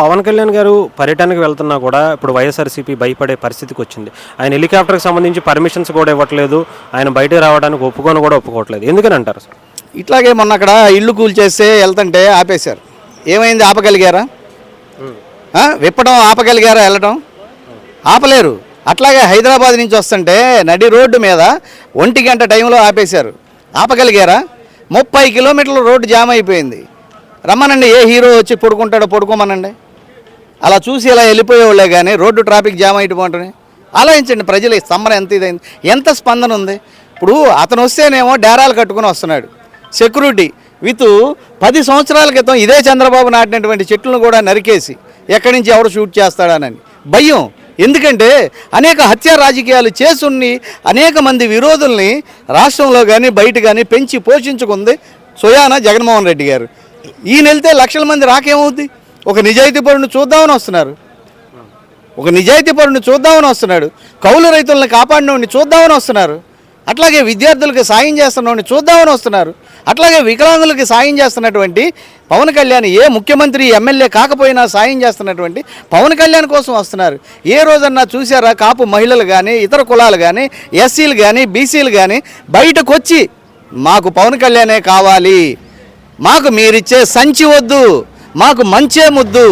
పవన్ కళ్యాణ్ గారు పర్యటనకు వెళ్తున్నా కూడా ఇప్పుడు వైఎస్ఆర్సీపీ భయపడే పరిస్థితికి వచ్చింది. ఆయన హెలికాప్టర్కి సంబంధించి పర్మిషన్స్ కూడా ఇవ్వట్లేదు. ఆయన బయటకు రావడానికి ఒప్పుకొని కూడా ఒప్పుకోవట్లేదు. ఎందుకని అంటారు సార్? ఇట్లాగే మొన్న అక్కడ ఇల్లు కూల్చేస్తే వెళ్తుంటే ఆపేశారు. ఏమైంది? ఆపగలిగారా? విప్పడం ఆపగలిగారా వెళ్ళటం? ఆపలేరు. అట్లాగే హైదరాబాద్ నుంచి వస్తుంటే నడి రోడ్డు మీద ఒంటి గంట టైంలో ఆపేశారు. ఆపగలిగారా? ముప్పై కిలోమీటర్ల రోడ్డు జామ్ అయిపోయింది. రమ్మనండి. ఏ హీరో వచ్చి పడుకుంటాడో పడుకోమనండి. అలా చూసి ఇలా వెళ్ళిపోయేవాళ్ళే కానీ రోడ్డు ట్రాఫిక్ జామ్ అయిపోతుంది ఆలోచించండి ప్రజలు సమ్మర్ ఎంత ఇదైంది ఎంత స్పందన ఉంది. ఇప్పుడు అతను వస్తేనేమో డేరాలు కట్టుకుని వస్తున్నాడు. సెక్యూరిటీ విత్ పది సంవత్సరాల క్రితం ఇదే చంద్రబాబు నాటినటువంటి చెట్లను కూడా నరికేసి ఎక్కడి నుంచి ఎవరు షూట్ చేస్తాడనని. భయం. ఎందుకంటే అనేక హత్య రాజకీయాలు చేసుని అనేక మంది విరోధుల్ని రాష్ట్రంలో కానీ బయట కానీ పెంచి పోషించుకుంది సోయాన జగన్మోహన్ రెడ్డి గారు. ఈయన వెళ్తే లక్షల మంది రాకేమవుద్ది? ఒక నిజాయితీ పరుని చూద్దామని వస్తున్నారు. ఒక నిజాయితీ పరుని చూద్దామని వస్తున్నాడు. కౌలు రైతులను కాపాడినోడిని చూద్దామని వస్తున్నారు. అట్లాగే విద్యార్థులకు సాయం చేస్తున్నవాడిని చూద్దామని వస్తున్నారు. అట్లాగే వికలాంగులకి సాయం చేస్తున్నటువంటి పవన్ కళ్యాణ్ ఏ ముఖ్యమంత్రి ఎమ్మెల్యే కాకపోయినా సాయం చేస్తున్నటువంటి పవన్ కళ్యాణ్ కోసం వస్తున్నారు. ఏ రోజన్నా చూసారా కాపు మహిళలు కానీ ఇతర కులాలు కానీ ఎస్సీలు కానీ బీసీలు కానీ బయటకు వచ్చి మాకు పవన్ కళ్యాణే కావాలి. మాకు మీరిచ్చే సంచి వద్దు. మాకు మంచే ముద్దు.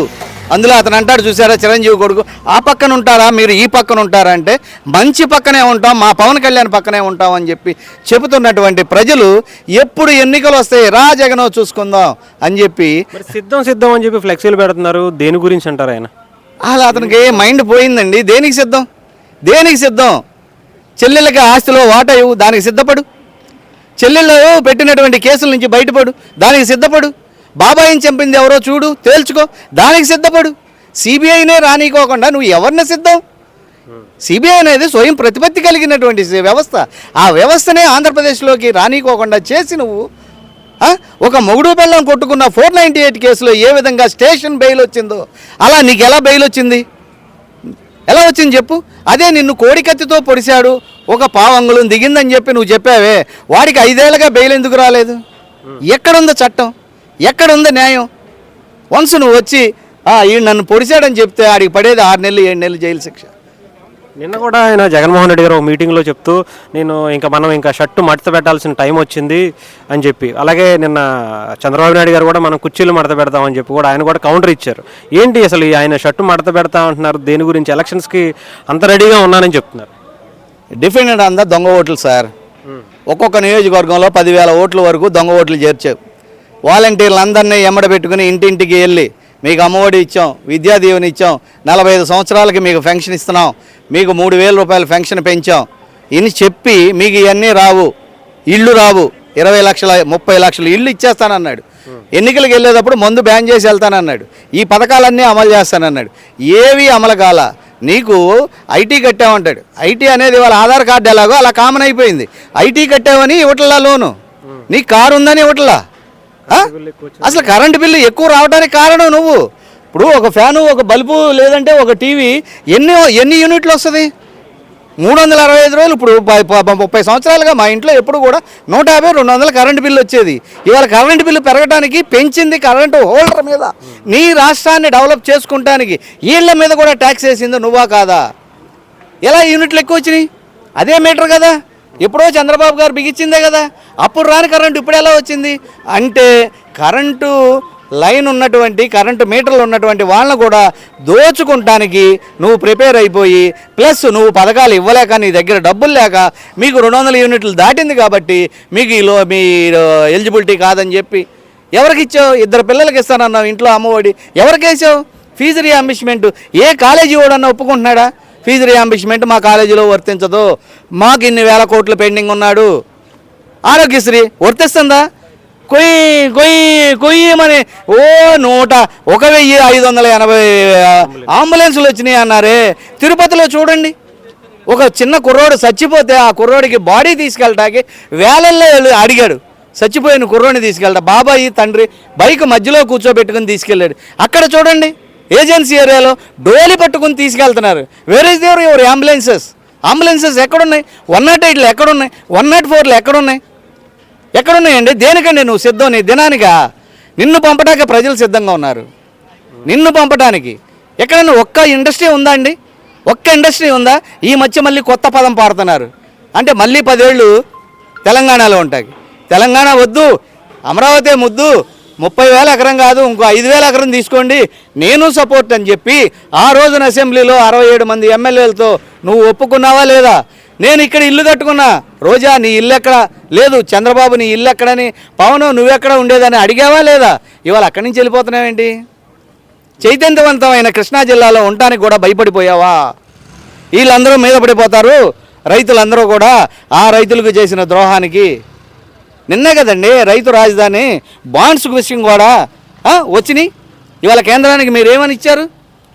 అందులో అతను అంటాడు చూసారా చిరంజీవి కొడుకు ఆ పక్కన ఉంటారా మీరు? ఈ పక్కన ఉంటారా? అంటే మంచి పక్కనే ఉంటాం మా పవన్ కళ్యాణ్ పక్కనే ఉంటాం అని చెప్పి చెబుతున్నటువంటి ప్రజలు ఎప్పుడు ఎన్నికలు వస్తాయి? రా జగనో చూసుకుందాం అని చెప్పి సిద్ధం సిద్ధం అని చెప్పి ఫ్లెక్సీలు పెడుతున్నారు. దేని గురించి అంటారు ఆయన? అలా అతనికి మైండ్ పోయిందండి. దేనికి సిద్ధం? దేనికి సిద్ధం? చెల్లెళ్ళకి ఆస్తిలో వాటా ఇవ్వు దానికి సిద్ధపడు. చెల్లెళ్ళు పెట్టినటువంటి కేసుల నుంచి బయటపడు దానికి సిద్ధపడు. బాబాయిని చంపింది ఎవరో చూడు తేల్చుకో. దానికి సిద్ధపడు. సిబిఐనే రానికోకుండా నువ్వు ఎవరిని సిద్ధం? సిబిఐ అనేది స్వయం ప్రతిపత్తి కలిగినటువంటి వ్యవస్థ. ఆ వ్యవస్థనే ఆంధ్రప్రదేశ్లోకి రానికోకుండా చేసి నువ్వు ఒక మొగుడు బెల్లం కొట్టుకున్న ఫోర్ నైంటీ ఎయిట్ కేసులో ఏ విధంగా స్టేషన్ బెయిల్ వచ్చిందో అలా నీకు ఎలా బెయిల్ వచ్చింది? ఎలా వచ్చింది చెప్పు. అదే నిన్ను కోడికత్తితో పొడిశాడు ఒక పావంగులం దిగిందని చెప్పి నువ్వు చెప్పావే. వాడికి ఐదేళ్ళుగా బెయిల్ ఎందుకు రాలేదు? ఎక్కడుందో చట్టం? ఎక్కడుందో న్యాయం? వన్స్ నువ్వు వచ్చి "ఆ, ఈయన నన్ను పొడిశాడని చెప్తే ఆడికి పడేది ఆరు నెలలు ఏడు నెలలు జైలు శిక్ష. నిన్న కూడా ఆయన జగన్మోహన్ రెడ్డి గారు ఒక మీటింగ్లో చెప్తూ నేను ఇంకా మనం ఇంకా షర్టు మడత పెట్టాల్సిన టైం వచ్చింది అని చెప్పి. అలాగే నిన్న చంద్రబాబు నాయుడు గారు కూడా మనం కుర్చీలు మడత పెడతామని చెప్పి కూడా ఆయన కూడా కౌంటర్ ఇచ్చారు. ఏంటి అసలు ఆయన షర్టు మడత పెడతా అంటున్నారు? దేని గురించి? ఎలక్షన్స్కి అంత రెడీగా ఉన్నానని చెప్తున్నారు. డిఫెండెంట్ అంతా దొంగ ఓట్లు సార్. ఒక్కొక్క నియోజకవర్గంలో పదివేల ఓట్ల వరకు దొంగ ఓట్లు చేర్చావు వాలంటీర్లు అందరినీ ఎమ్మడ పెట్టుకుని ఇంటింటికి వెళ్ళి మీకు అమ్మఒడి ఇచ్చాం విద్యా దీవెన ఇచ్చాం నలభై ఐదు సంవత్సరాలకి మీకు ఫెన్షన్ ఇస్తున్నాం మీకు మూడు వేల రూపాయలు ఫెన్షన్ పెంచాం. ఇని చెప్పి మీకు ఇవన్నీ రావు ఇళ్ళు రావు. ఇరవై లక్షల ముప్పై లక్షలు ఇళ్ళు ఇచ్చేస్తానన్నాడు. ఎన్నికలకు వెళ్ళేటప్పుడు మందు బ్యాన్ చేసి వెళ్తానన్నాడు. ఈ పథకాలన్నీ అమలు చేస్తానన్నాడు. ఏవి అమలు కాల. నీకు ఐటీ కట్టామంటాడు ఐటీ అనేది వాళ్ళ ఆధార్ కార్డు ఎలాగో అలా కామన్ అయిపోయింది. ఐటీ కట్టావని ఇవ్వట్లా లోను? నీ కారు ఉందని ఇవ్వట్లా అసలు కరెంటు బిల్లు ఎక్కువ రావడానికి కారణం నువ్వు? ఇప్పుడు ఒక ఫ్యాను ఒక బల్బు లేదంటే ఒక టీవీ ఎన్ని ఎన్ని యూనిట్లు వస్తుంది? మూడు వందల అరవై ఐదు రోజులు ఇప్పుడు ముప్పై సంవత్సరాలుగా మా ఇంట్లో ఎప్పుడు కూడా నూట యాభై రెండు వందల కరెంటు బిల్లు వచ్చేది. ఇవాళ కరెంటు బిల్లు పెరగడానికి పెంచింది కరెంటు హోల్డర్ మీద. నీ రాష్ట్రాన్ని డెవలప్ చేసుకుంటానికి వీళ్ళ మీద కూడా ట్యాక్స్ వేసింది నువ్వా కాదా? ఎలా యూనిట్లు ఎక్కువ వచ్చినాయి? అదే మీటర్ కదా. ఎప్పుడో చంద్రబాబు గారు బిగించిందే కదా. అప్పుడు రాని కరెంటు ఇప్పుడు ఎలా వచ్చింది? అంటే కరెంటు లైన్ ఉన్నటువంటి కరెంటు మీటర్లు ఉన్నటువంటి వాళ్ళని కూడా దోచుకుంటానికి నువ్వు ప్రిపేర్ అయిపోయి ప్లస్ నువ్వు పథకాలు ఇవ్వలేక నీ దగ్గర డబ్బులు లేక మీకు రెండు వందల యూనిట్లు దాటింది కాబట్టి మీకు ఈలో మీ ఎలిజిబిలిటీ కాదని చెప్పి ఎవరికి ఇచ్చావు? ఇద్దరు పిల్లలకి ఇస్తానన్నావు ఇంట్లో అమ్మఒడి. ఎవరికి వేసావు? Fees reimbursement. ఏ కాలేజీ వాడన్నా ఒప్పుకుంటున్నాడా? ఫీజు రియంబర్స్మెంట్ మా కాలేజీలో వర్తించదు. మాకు ఇన్ని వేల కోట్లు పెండింగ్ ఉన్నాడు. ఆరోగ్యశ్రీ వర్తిస్తుందా? కొయ్యి కొయ్యి కొయ్యమని ఓ నూట ఒక వెయ్యి ఐదు వందల ఎనభై అంబులెన్సులు వచ్చినాయి అన్నారే. తిరుపతిలో చూడండి. ఒక చిన్న కుర్రోడు చచ్చిపోతే ఆ కుర్రోడికి బాడీ తీసుకెళ్ళటానికి వేలల్లో వెళ్ళి అడిగాడు. చచ్చిపోయిన కుర్రోడిని తీసుకెళ్ళట బాబాయి తండ్రి బైక్ మధ్యలో కూర్చోబెట్టుకుని తీసుకెళ్ళాడు. అక్కడ చూడండి. ఏజెన్సీ ఏరియాలో డోలి పట్టుకుని తీసుకెళ్తున్నారు. వేరే దేవర్ యువర్ అంబులెన్సెస్ అంబులెన్సెస్ ఎక్కడున్నాయి? వన్ నాట్ ఎయిట్లు ఎక్కడున్నాయి? వన్ నాట్ ఫోర్లు ఎక్కడున్నాయి? ఎక్కడున్నాయండి? దేనికండి నువ్వు సిద్ధం? నీ దినానికా? నిన్ను పంపడానికి ప్రజలు సిద్ధంగా ఉన్నారు. నిన్ను పంపడానికి ఎక్కడైనా ఒక్క ఇండస్ట్రీ ఉందా అండి? ఒక్క ఇండస్ట్రీ ఉందా? ఈ మధ్య మళ్ళీ కొత్త పదం పాడుతున్నారు. అంటే మళ్ళీ పదేళ్ళు తెలంగాణలో ఉంటాయి. తెలంగాణ వద్దు. అమరావతి ముద్దు. ముప్పై వేల ఎకరం కాదు ఇంకో ఐదు వేల ఎకరం తీసుకోండి. నేను సపోర్ట్ అని చెప్పి ఆ రోజున అసెంబ్లీలో అరవై ఏడు మంది ఎమ్మెల్యేలతో నువ్వు ఒప్పుకున్నావా లేదా? నేను ఇక్కడ ఇల్లు కట్టుకున్నా. రోజా నీ ఇల్లు ఎక్కడ? లేదు చంద్రబాబు నీ ఇల్లు ఎక్కడని? పవన్ నువ్వెక్కడ ఉండేదని అడిగావా లేదా? ఇవాళ అక్కడి నుంచి వెళ్ళిపోతున్నావేంటి చైతన్యవంతమైన కృష్ణా జిల్లాలో ఉండటానికి కూడా భయపడిపోయావా? వీళ్ళందరూ మీద పడిపోతారు. రైతులందరూ కూడా ఆ రైతులకు చేసిన ద్రోహానికి నిన్నే కదండి రైతు రాజధాని బాండ్స్ విషయం కూడా వచ్చినాయి. ఇవాళ కేంద్రానికి మీరు ఏమని ఇచ్చారు?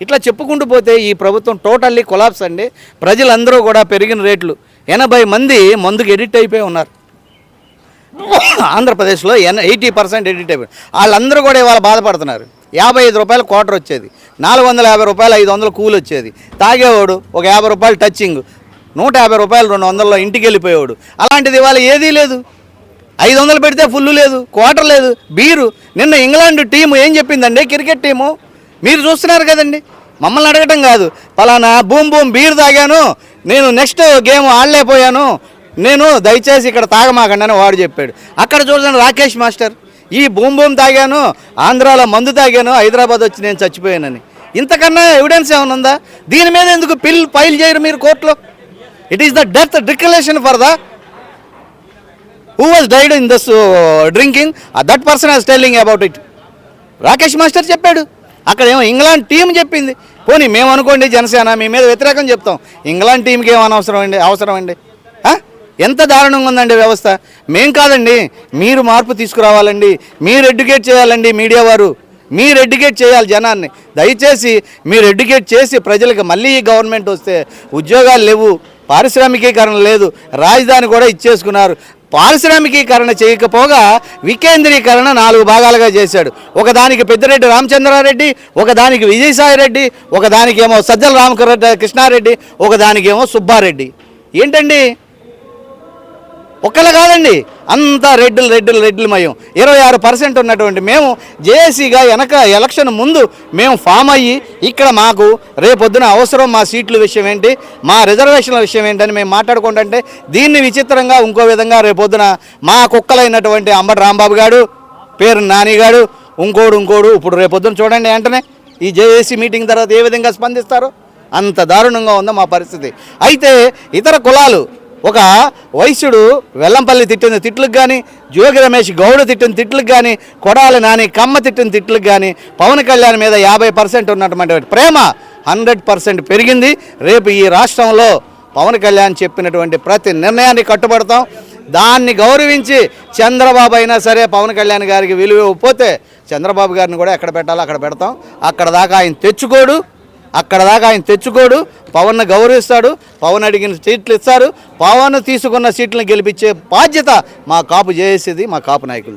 ఇట్లా చెప్పుకుంటూ పోతే ఈ ప్రభుత్వం టోటల్లీ కొలాప్స్ అండి. ప్రజలందరూ కూడా పెరిగిన రేట్లు. ఎనభై మంది మందుకు ఎడిట్ అయిపోయి ఉన్నారు. ఆంధ్రప్రదేశ్లో ఎన్ ఎయిటీ పర్సెంట్ ఎడిట్ అయిపోయి వాళ్ళందరూ కూడా ఇవాళ బాధపడుతున్నారు. యాభై ఐదు రూపాయలు క్వార్టర్ వచ్చేది. నాలుగు వందల యాభై రూపాయలు ఐదు వందలు కూలి వచ్చేది. తాగేవాడు ఒక యాభై రూపాయలు టచ్చింగ్. నూట యాభై రూపాయలు రెండు వందల్లో ఇంటికి వెళ్ళిపోయేవాడు. అలాంటిది ఇవాళ ఏదీ లేదు. ఐదు వందలు పెడితే ఫుల్ లేదు క్వార్టర్ లేదు. బీరు నిన్న ఇంగ్లాండ్ టీము ఏం చెప్పిందండి క్రికెట్ టీము మీరు చూస్తున్నారు కదండి. మమ్మల్ని అడగటం కాదు. పలానా బూమ్ బూమ్ బీర్ తాగాను నేను నెక్స్ట్ గేమ్ ఆడలేకపోయాను నేను దయచేసి ఇక్కడ తాగమాకండి అని వాడు చెప్పాడు. అక్కడ చూడండి రాకేష్ మాస్టర్ ఈ బూమ్ బూమ్ తాగాను ఆంధ్రాలో మందు తాగాను హైదరాబాద్ వచ్చి నేను చచ్చిపోయానని. ఇంతకన్నా ఎవిడెన్స్ ఏమైనా ఉందా? దీని మీద ఎందుకు పిల్ ఫైల్ చేయరు మీరు కోర్టులో? It is the death declaration for the who was died in this drinking that person as telling about it Rakesh master చెప్పాడు. అక్కడ ఏమో ఇంగ్లాండ్ టీం చెప్పింది. పోనీ మేము అనుకోండి జనసేన మీ మీద వ్యతిరేకం చెప్తాం. ఇంగ్లాండ్ టీంకి ఏమైనా అవసరం అండి? అవసరం అండి. ఎంత దారుణంగా ఉందండి వ్యవస్థ? మేం కాదండి. మీరు మార్పు తీసుకురావాలండి. మీరు ఎడ్యుకేట్ చేయాలండి మీడియా వారు. మీరు ఎడ్యుకేట్ చేయాలి జనాన్ని. దయచేసి మీరు ఎడ్యుకేట్ చేసి ప్రజలకు మళ్ళీ గవర్నమెంట్ వస్తే ఉద్యోగాలు లేవు. పారిశ్రామికీకరణ లేదు. రాజధాని కూడా ఇచ్చేసుకున్నారు. పారిశ్రామికీకరణ చేయకపోగా వికేంద్రీకరణ నాలుగు భాగాలుగా చేశాడు. ఒకదానికి పెద్దిరెడ్డి రామచంద్రారెడ్డి ఒకదానికి విజయసాయిరెడ్డి ఒకదానికి ఏమో సజ్జల రామకృష్ణ కృష్ణారెడ్డి ఒకదానికేమో సుబ్బారెడ్డి. ఏంటండి? ఒకళ్ళు కాదండి. అంతా రెడ్డులు రెడ్డులు రెడ్డులు మయం. ఇరవై ఆరు పర్సెంట్ ఉన్నటువంటి మేము జేఏసీగా వెనక ఎలక్షన్ ముందు మేము ఫామ్ అయ్యి ఇక్కడ మాకు రేపొద్దున అవసరం మా సీట్ల విషయం ఏంటి మా రిజర్వేషన్ల విషయం ఏంటని మేము మాట్లాడుకుంటుంటే దీన్ని విచిత్రంగా ఇంకో విధంగా రేపొద్దున మా కుక్కలైనటువంటి అంబటి రాంబాబు గారు పేరు నానిగాడు ఇంకోడు ఇంకోడు ఇప్పుడు రేపొద్దున చూడండి వెంటనే ఈ జేఏసీ మీటింగ్ తర్వాత ఏ విధంగా స్పందిస్తారో. అంత దారుణంగా ఉందో మా పరిస్థితి. అయితే ఇతర కులాలు ఒక వైశ్యుడు వెల్లంపల్లి తిట్టిన తిట్లకు కానీ జోగి రమేష్ గౌడ తిట్టిన తిట్లకు కానీ కొడాలి నాని కమ్మ తిట్టిన తిట్లకు కానీ పవన్ కళ్యాణ్ మీద యాభై పర్సెంట్ ఉన్నటువంటి ప్రేమ హండ్రెడ్ పర్సెంట్ పెరిగింది. రేపు ఈ రాష్ట్రంలో పవన్ కళ్యాణ్ చెప్పినటువంటి ప్రతి నిర్ణయాన్ని కట్టుబడతాం. దాన్ని గౌరవించి చంద్రబాబు అయినా సరే పవన్ కళ్యాణ్ గారికి విలువ పోతే చంద్రబాబు గారిని కూడా ఎక్కడ పెట్టాలో అక్కడ పెడతాం. అక్కడ దాకా ఆయన తెచ్చుకోడు. అక్కడ దాకా ఆయన తెచ్చుకోడు పవన్ను గౌరవిస్తాడు పవన్ అడిగిన సీట్లు ఇస్తారు పవన్ తీసుకున్న సీట్లను గెలిపించే బాధ్యత మా కాపు చేసేది మా కాపు నాయకులు